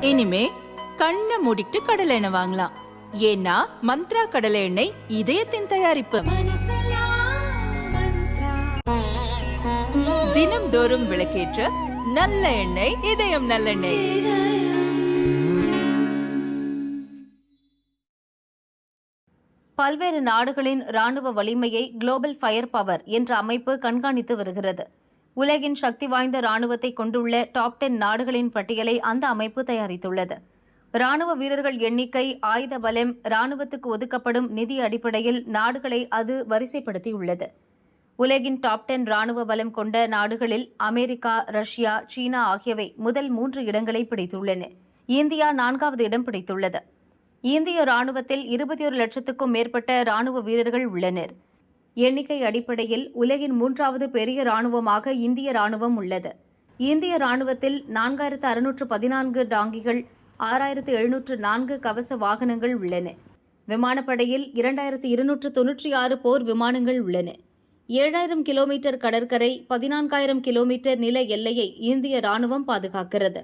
இனிமே கண்ணை மூடிட்டு கடலை எண்ணெய் வாங்கலாம். ஏன்னா மந்த்ரா கடலை எண்ணெய் இதயத்தின் தயாரிப்பு. தினம்தோறும் விளக்கேற்ற நல்ல எண்ணெய் இதயம் நல்லெண்ணெய் பல்வேறு நாடுகளின் ராணுவ வலிமையை குளோபல் ஃபயர் பவர் என்ற அமைப்பு கண்காணித்து வருகிறது. உலகின் சக்தி வாய்ந்த ராணுவத்தை கொண்டுள்ள டாப் டென் நாடுகளின் பட்டியலை அந்த அமைப்பு தயாரித்துள்ளது. ராணுவ வீரர்கள் எண்ணிக்கை ஆயுத பலம் ராணுவத்துக்கு ஒதுக்கப்படும் நிதி அடிப்படையில் நாடுகளை அது வரிசைப்படுத்தியுள்ளது. உலகின் டாப் டென் ராணுவ பலம் கொண்ட நாடுகளில் அமெரிக்கா ரஷ்யா சீனா ஆகியவை முதல் மூன்று இடங்களை பிடித்துள்ளன. இந்தியா நான்காவது இடம் பிடித்துள்ளது. இந்திய ராணுவத்தில் இருபத்தி ஒரு லட்சத்துக்கும் மேற்பட்ட ராணுவ வீரர்கள் உள்ளனர். எண்ணிக்கை அடிப்படையில் உலகின் மூன்றாவது பெரிய ராணுவமாக இந்திய ராணுவம் உள்ளது. இந்திய ராணுவத்தில் நான்காயிரத்து அறுநூற்று பதினான்கு டாங்கிகள் ஆறாயிரத்து எழுநூற்று நான்கு கவச வாகனங்கள் உள்ளன. விமானப்படையில் இரண்டாயிரத்து இருநூற்று தொன்னூற்றி ஆறு போர் விமானங்கள் உள்ளன. ஏழாயிரம் கிலோமீட்டர் கடற்கரை பதினான்காயிரம் கிலோமீட்டர் நில எல்லையை இந்திய ராணுவம் பாதுகாக்கிறது.